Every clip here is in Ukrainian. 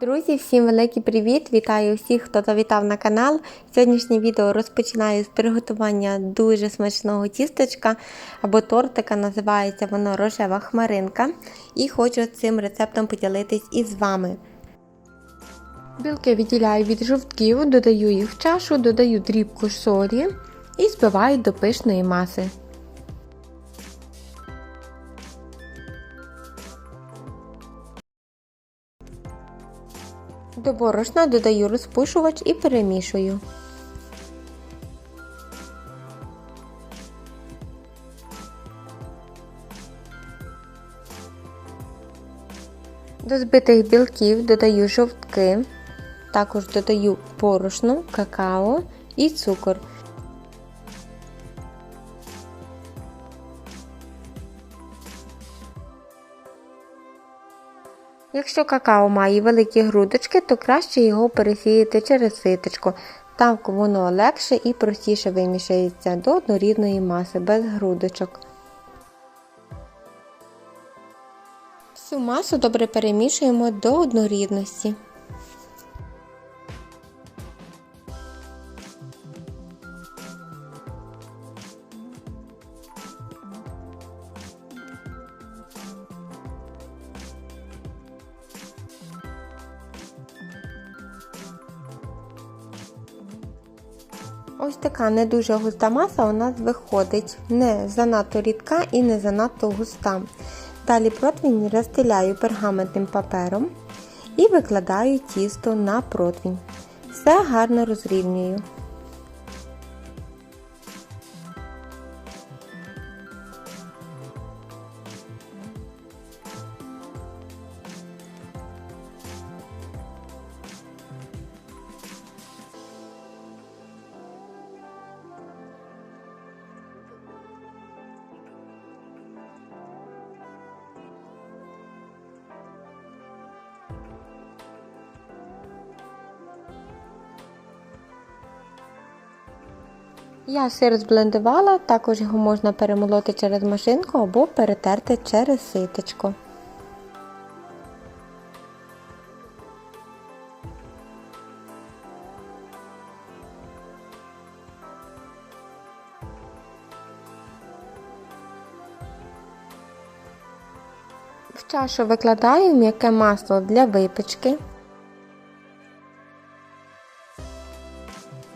Друзі, всім великий привіт! Вітаю всіх, хто завітав на канал. Сьогоднішнє відео розпочинаю з приготування дуже смачного тістечка або тортика, називається воно рожева хмаринка. І хочу цим рецептом поділитись із вами. Білки відділяю від жовтків, додаю їх в чашу, додаю дрібку солі і збиваю до пишної маси. До борошна додаю розпушувач і перемішую. До збитих білків додаю жовтки, також додаю борошно, какао і цукор. Якщо какао має великі грудочки, то краще його пересіяти через ситочко. Так воно легше і простіше вимішається до однорідної маси без грудочок. Всю масу добре перемішуємо до однорідності. Така не дуже густа маса у нас виходить, не занадто рідка і не занадто густа. Далі противень розстеляю пергаментним папером і викладаю тісто на противень. Все гарно розрівнюю. Я сир зблендувала, також його можна перемолоти через машинку або перетерти через ситочко. В чашу викладаю м'яке масло для випічки.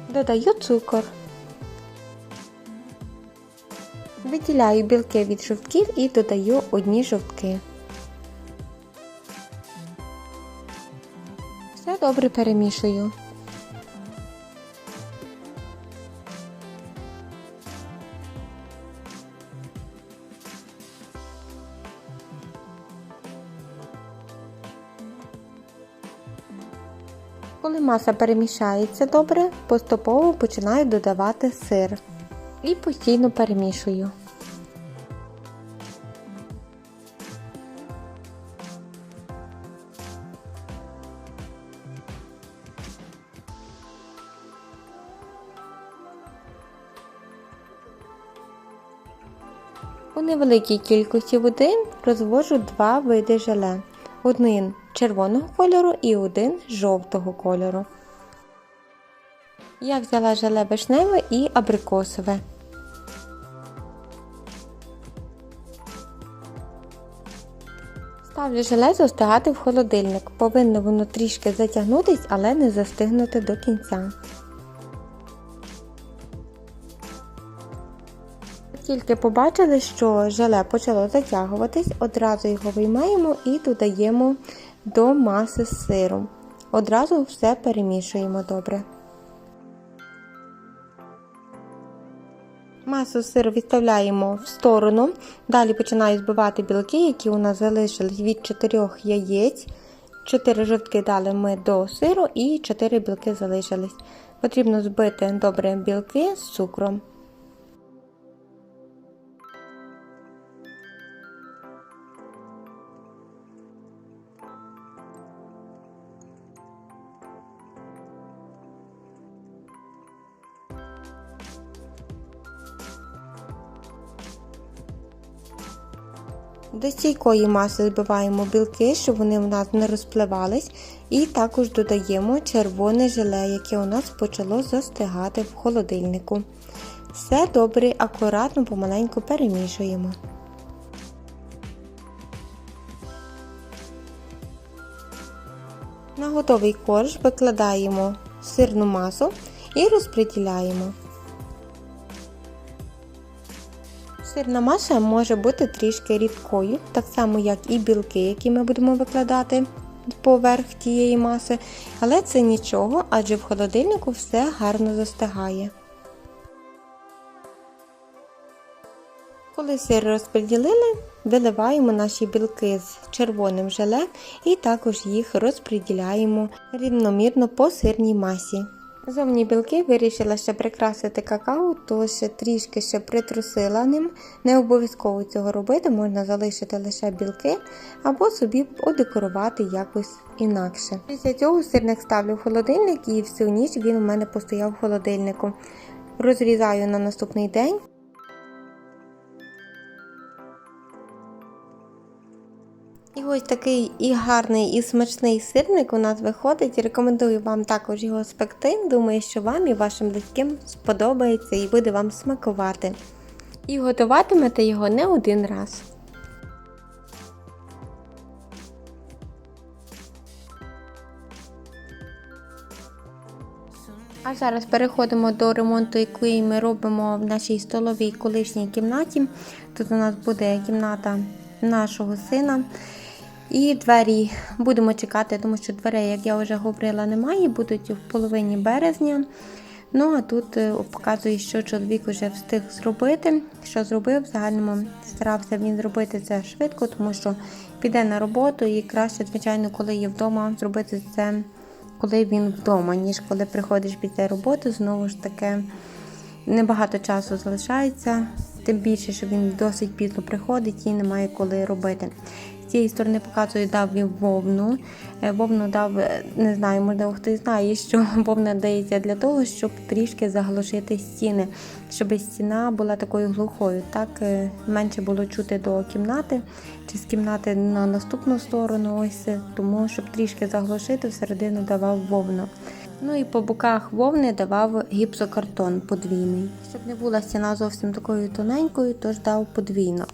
Додаю цукор. Виділяю білки від жовтків і додаю одні жовтки. Все добре перемішую. Коли маса перемішається добре, поступово починаю додавати сир і постійно перемішую. У невеликій кількості води розвожу два види желе. Один червоного кольору і один жовтого кольору. Я взяла желе вишневе і абрикосове. Ставлю желе застигати в холодильник. Повинно воно трішки затягнутись, але не застигнути до кінця. Тільки побачили, що желе почало затягуватись, одразу його виймаємо і додаємо до маси з сиром. Одразу все перемішуємо добре. Масу сиру відставляємо в сторону. Далі починаю збивати білки, які у нас залишились від 4 яєць. 4 жовтки дали ми до сиру і 4 білки залишились. Потрібно збити добре білки з цукром. До стійкої маси збиваємо білки, щоб вони в нас не розпливались. І також додаємо червоне желе, яке у нас почало застигати в холодильнику. Все добре, акуратно, помаленьку перемішуємо. На готовий корж викладаємо сирну масу і розподіляємо. Сирна маса може бути трішки рідкою, так само як і білки, які ми будемо викладати поверх тієї маси, але це нічого, адже в холодильнику все гарно застигає. Коли сир розподілили, виливаємо наші білки з червоним желе і також їх розподіляємо рівномірно по сирній масі. Зовні білки вирішила ще прикрасити какао, ще трішки ще притрусила ним. Не обов'язково цього робити, можна залишити лише білки або собі одекорувати якось інакше. Після цього сирник ставлю в холодильник і всю ніч він у мене постояв в холодильнику. Розрізаю на наступний день. Ось такий і гарний, і смачний сирник у нас виходить. Рекомендую вам також його спекти. Думаю, що вам і вашим близьким сподобається і буде вам смакувати. І готуватимете його не один раз. А зараз переходимо до ремонту, який ми робимо в нашій столовій колишній кімнаті. Тут у нас буде кімната нашого сина. І двері будемо чекати, тому що дверей, як я вже говорила, немає, будуть в половині березня. Ну, а тут е, показує, що чоловік вже встиг зробити. Що зробив, в загальному старався він зробити це швидко, тому що піде на роботу і краще, звичайно, коли є вдома, зробити це, коли він вдома, ніж коли приходиш після роботи. Знову ж таки, небагато часу залишається, тим більше, що він досить пізно приходить і немає коли робити. З цієї сторони показую, дав він вовну. Е, Вовну дав, е, не знаю, можливо, хтось знає, що вовна дається для того, щоб трішки заглушити стіни, щоб стіна була такою глухою. Так е, менше було чути до кімнати чи з кімнати на наступну сторону. Ось тому, щоб трішки заглушити, всередину давав вовну. Ну і по боках вовни давав гіпсокартон подвійний. Щоб не була стіна зовсім такою тоненькою, тож дав подвійно.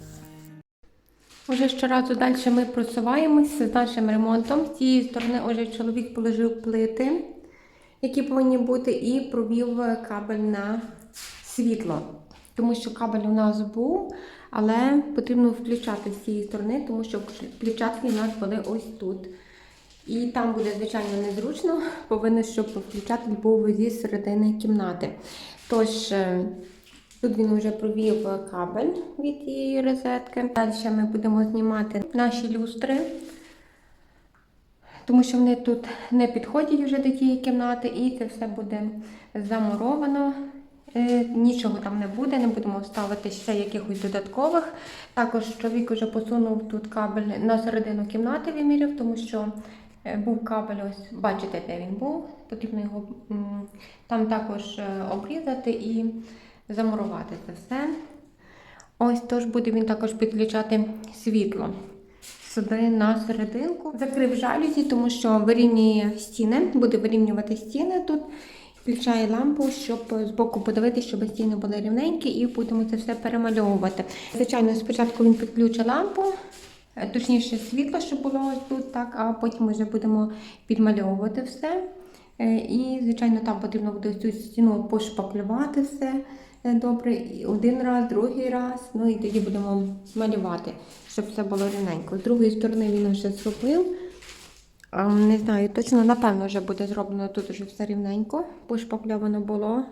Уже щоразу далі ми просуваємося з нашим ремонтом. З цієї сторони вже чоловік положив плити, які повинні бути, і провів кабель на світло. Тому що кабель у нас був, але потрібно включати з цієї сторони, тому що включати у нас були ось тут. І там буде, звичайно, незручно, повинно, щоб включатель був зі середини кімнати. Тож, е, тут він вже провів кабель від цієї розетки. Далі ми будемо знімати наші люстри, тому що вони тут не підходять вже до тієї кімнати, і це все буде замуровано. Е, Нічого там не буде, не будемо ставити ще якихось додаткових. Також чоловік вже посунув тут кабель на середину кімнати, виміряв, тому що е, був кабель, ось бачите, де він був. Потрібно його там також е, обрізати і замурувати це все. Ось тож буде він також підключати світло сюди на серединку. Закрив жалюзі, тому що вирівнює стіни, буде вирівнювати стіни тут. Включає лампу, щоб збоку подивитися, щоб стіни були рівненькі, і будемо це все перемальовувати. Звичайно, спочатку він підключить лампу, е, точніше світло, щоб було ось тут, так, а потім вже будемо підмальовувати все. Е, І, звичайно, там потрібно буде цю стіну пошпаклювати все добре. Один раз, другий раз. Ну і тоді будемо малювати, щоб все було рівненько. З другої сторони він вже зробив. Не знаю, точно, напевно, вже буде зроблено тут вже все рівненько. Пошпакльовано було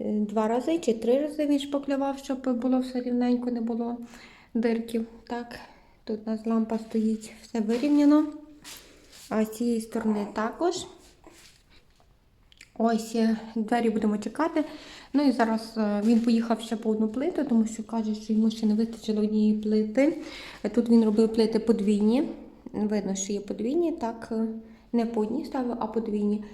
е, два рази чи три рази він шпаклював, щоб було все рівненько, не було дирків. Так, тут у нас лампа стоїть, все вирівняно. А з цієї сторони також. Ось е, двері будемо чекати. Ну і зараз е, він поїхав ще по одну плиту, тому що каже, що йому ще не вистачило однієї плити. Тут він робив плити подвійні. Видно, що є подвійні, так е, не по одній ставив, а подвійні.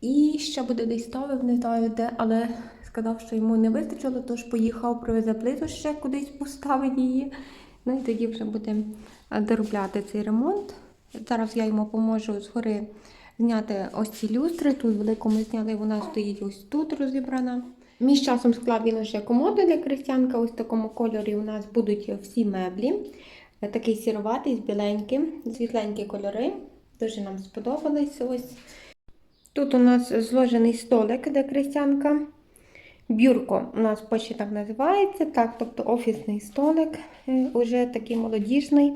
І ще буде десь ставив, не знаю де, але сказав, що йому не вистачило, тож поїхав, привезе плиту ще кудись поставить її. Ну і тоді вже будемо доробляти цей ремонт. Зараз я йому поможу згори зняти ось ці люстри. Тут велику ми зняли, вона стоїть ось тут розібрана. Між часом склав він уже комоду для крестянка. Ось в такому кольорі у нас будуть всі меблі. Такий сіроватий з біленьким, світленькі кольори. Дуже нам сподобались ось. Тут у нас зложений столик для крестянка. Бюрко у нас почти так називається, так, тобто офісний столик, е, уже такий молодіжний.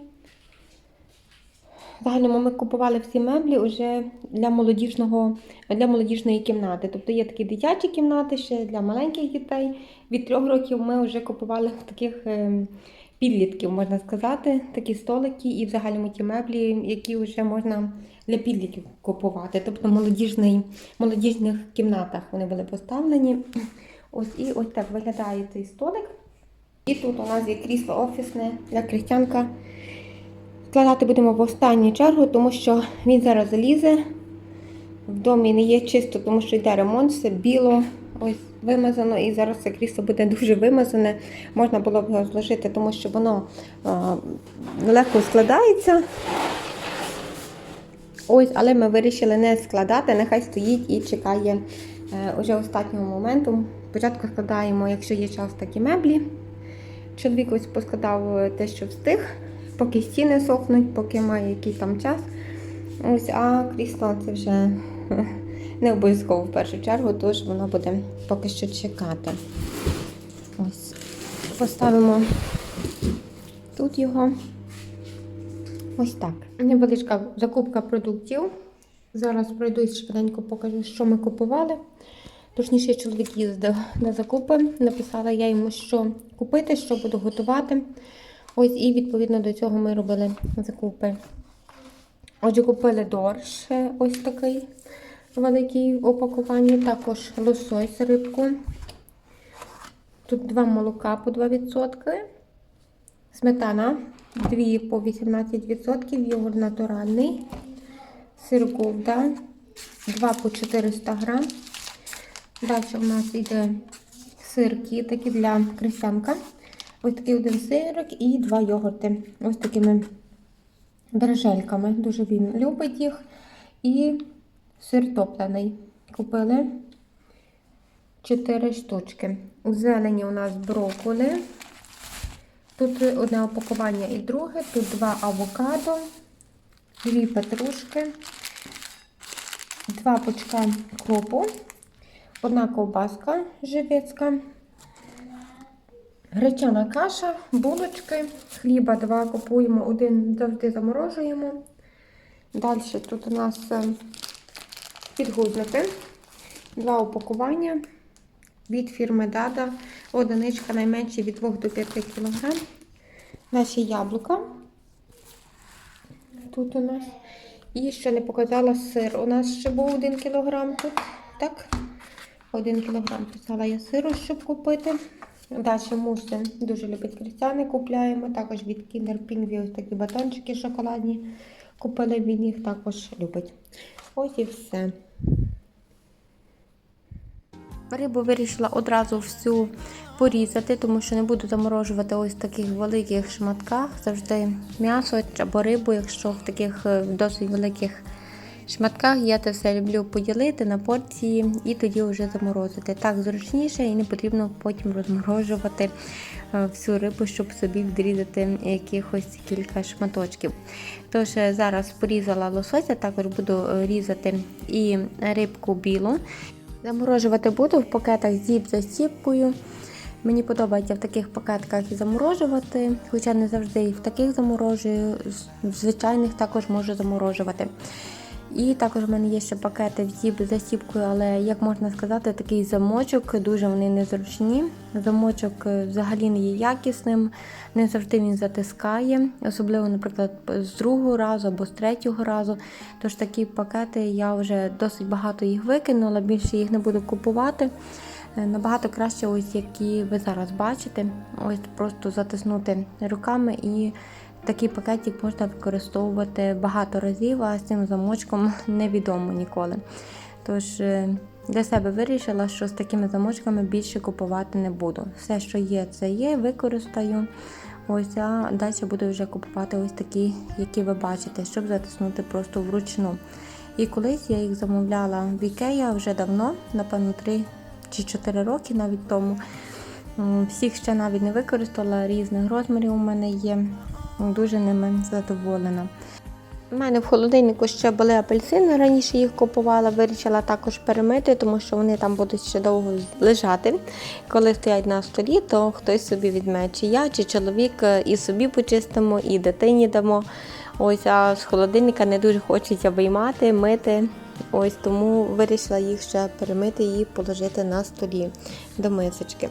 В загальному ми купували всі меблі вже для, молодіжного, для молодіжної кімнати. Тобто є такі дитячі кімнати ще для маленьких дітей. Від трьох років ми вже купували таких е, підлітків, можна сказати, такі столики і в загальному ті меблі, які вже можна для підлітків купувати. Тобто молодіжний, молодіжних кімнатах вони були поставлені. Ось і ось так виглядає цей столик. І тут у нас є крісло офісне для крістянка. Складати будемо в останню чергу, тому що він зараз залізе. В домі не є чисто, тому що йде ремонт, все біло, ось вимазано, і зараз це крісло буде дуже вимазане. Можна було б його зложити, тому що воно а, легко складається. Ось, але ми вирішили не складати, нехай стоїть і чекає е, уже останнього моменту. Спочатку складаємо, якщо є час, такі меблі. Чоловік ось поскладав те, що встиг, поки стіни сохнуть, поки має якийсь там час. Ось, а крісло це вже не обов'язково в першу чергу, тож воно буде поки що чекати. Ось, поставимо тут його. Ось так. Невеличка закупка продуктів. Зараз пройдусь швиденько покажу, що ми купували. Точніше, чоловік їздив на закупи. Написала я йому, що купити, що буду готувати. Ось і відповідно до цього ми робили закупи. Отже, купили дорж, е, ось такий великий в опакуванні. Також лосось рибку. Тут два молока по 2%. Сметана 2 по 18%, йогурт натуральний, сир говда 2 по 400 грам. Далі у нас йде сирки, такі для крестянка. Ось такий один сирок і два йогурти. Ось такими дрожжельками. Дуже він любить їх. І сир топлений. Купили 4 штучки. У зелені у нас брокколи. Тут одне опакування і друге, тут два авокадо, дві петрушки, два пучка кропу, одна ковбаска живецька, гречана каша, булочки, хліба два купуємо, один завжди заморожуємо. Далі тут у нас е, підгузники, два опакування від фірми Дада. Одиничка найменше від 2 до 5 кг. Наші яблука. Тут у нас. І ще не показала сир. У нас ще був 1 кг тут. Так? 1 кг писала я сиру, щоб купити. Далі муси дуже любить крістяни, купляємо. Також від Kinder Pingvi ось такі батончики шоколадні. Купили він їх також любить. Ось і все. Рибу вирішила одразу всю порізати, тому що не буду заморожувати ось в таких великих шматках. Завжди м'ясо або рибу, якщо в таких е, досить великих шматках, я це все люблю поділити на порції і тоді вже заморозити. Так зручніше і не потрібно потім розморожувати е, всю рибу, щоб собі відрізати якихось кілька шматочків. Тож е, зараз порізала лосося, також буду е, різати і рибку білу. Заморожувати буду в пакетах з зіп-застіпкою. Мені подобається в таких пакетках і заморожувати, хоча не завжди і в таких заморожую, в звичайних також можу заморожувати. І також в мене є ще пакети в зіп застіпкою, але, як можна сказати, такий замочок, дуже вони незручні. Замочок е, взагалі не є якісним, не завжди він затискає, особливо, наприклад, з другого разу або з третього разу. Тож такі пакети я вже досить багато їх викинула, більше їх не буду купувати. Е, Набагато краще, ось які ви зараз бачите, ось просто затиснути руками і такий пакетик можна використовувати багато разів, а з цим замочком невідомо ніколи. Тож е, для себе вирішила, що з такими замочками більше купувати не буду. Все, що є, це є, використаю. Ось а далі буду вже купувати ось такі, які ви бачите, щоб затиснути просто вручну. І колись я їх замовляла в Ікея вже давно, напевно, 3 чи 4 роки навіть тому. Всіх ще навіть не використала, різних розмірів у мене є. Дуже ними задоволена. У мене в холодильнику ще були апельсини, раніше їх купувала, вирішила також перемити, тому що вони там будуть ще довго лежати. Коли стоять на столі, то хтось собі візьме, чи я, чи чоловік, е, і собі почистимо, і дитині дамо. Ось, а з холодильника не дуже хочеться виймати, мити. Ось тому вирішила їх ще перемити і положити на столі до мисочки.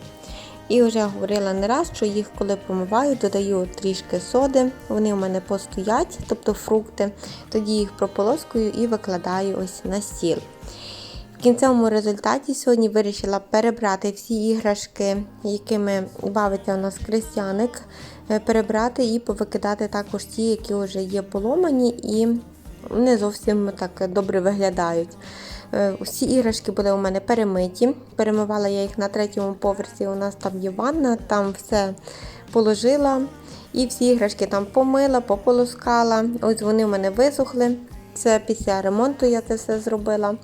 І вже говорила не раз, що їх, коли помиваю, додаю трішки соди. Вони у мене постоять, тобто фрукти. Тоді їх прополоскую і викладаю ось на стіл. В кінцевому результаті сьогодні вирішила перебрати всі іграшки, якими бавиться у нас крестяник, е, перебрати і повикидати також ті, які вже є поломані і не зовсім так добре виглядають. Е, Усі іграшки були у мене перемиті. Перемивала я їх на третьому поверсі. У нас там є ванна, там все положила. І всі іграшки там помила, пополоскала. Ось вони у мене висохли. Це після ремонту я це все зробила.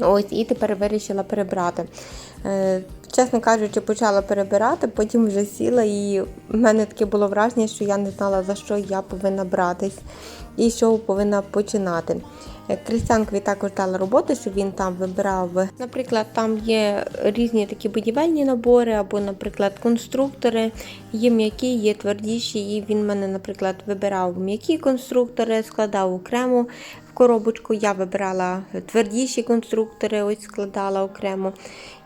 Ось і тепер вирішила перебрати. Е, чесно кажучи, почала перебирати, потім вже сіла, і в мене таке було враження, що я не знала, за що я повинна братись і чого повинна починати. Е, Крістянкові також дала роботу, щоб він там вибирав. Наприклад, там є різні такі будівельні набори, або, наприклад, конструктори. Є м'які, є твердіші. І він мене, наприклад, вибирав м'які конструктори, складав окремо коробочку. Я вибирала твердіші конструктори, ось складала окремо.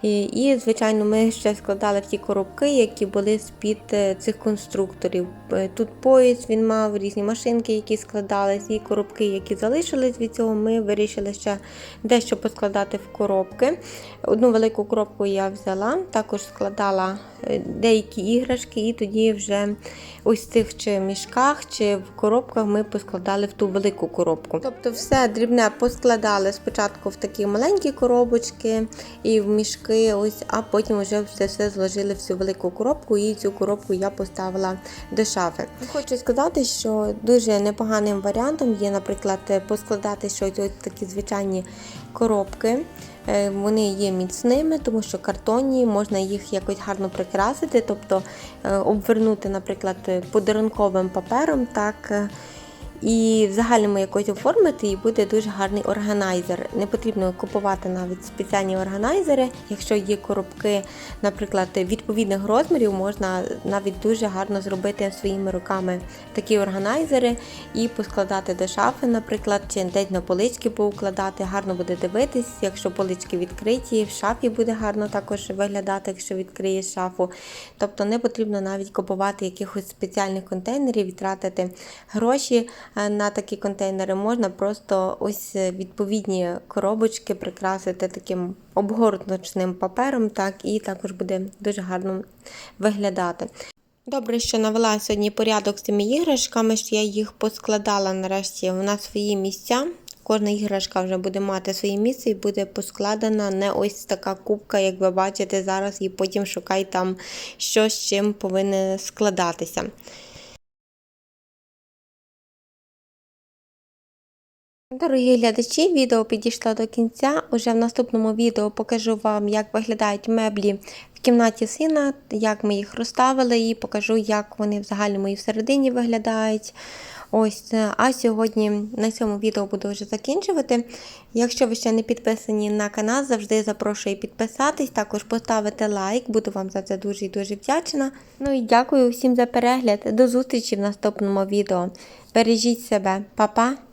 І, звичайно, ми ще складали в ті коробки, які були з-під е, цих конструкторів. Е, Тут пояс він мав різні машинки, які складались, і коробки, які залишились від цього, ми вирішили ще дещо поскладати в коробки. Одну велику коробку я взяла, також складала е, деякі іграшки, і тоді вже ось цих чи мішках, чи в коробках ми поскладали в ту велику коробку. Тобто все дрібне поскладали спочатку в такі маленькі коробочки і в мішки, ось, а потім вже все, все зложили в цю велику коробку, і цю коробку я поставила до шафи. Хочу сказати, що дуже непоганим варіантом є, наприклад, поскладати щось ось такі звичайні коробки. Е, Вони є міцними, тому що картонні, можна їх якось гарно прикрасити, тобто е, обвернути, наприклад, подарунковим папером, так. І в загальному якось оформити, і буде дуже гарний органайзер. Не потрібно купувати навіть спеціальні органайзери. Якщо є коробки, наприклад, відповідних розмірів, можна навіть дуже гарно зробити своїми руками такі органайзери і поскладати до шафи, наприклад, чи десь на полички поукладати. Гарно буде дивитись, якщо полички відкриті, в шафі буде гарно також виглядати, якщо відкриєш шафу. Тобто не потрібно навіть купувати якихось спеціальних контейнерів і тратити гроші на такі контейнери. Можна просто ось е, відповідні коробочки прикрасити таким обгорточним папером, так і також буде дуже гарно виглядати. Добре, що навела сьогодні порядок з цими іграшками, що я їх поскладала нарешті на свої місця. Кожна іграшка вже буде мати своє місце і буде поскладена не ось така кубка, як ви бачите зараз, і потім шукай там що з чим повинне складатися. Дорогі глядачі, відео підійшло до кінця. Уже в наступному відео покажу вам, як виглядають меблі в кімнаті сина, як ми їх розставили, і покажу, як вони в загальному і всередині виглядають. Ось, е, а сьогодні на цьому відео буду вже закінчувати. Якщо ви ще не підписані на канал, завжди запрошую підписатись, також поставити лайк, буду вам за це дуже і дуже вдячна. Ну і дякую всім за перегляд. До зустрічі в наступному відео. Бережіть себе, Па-па!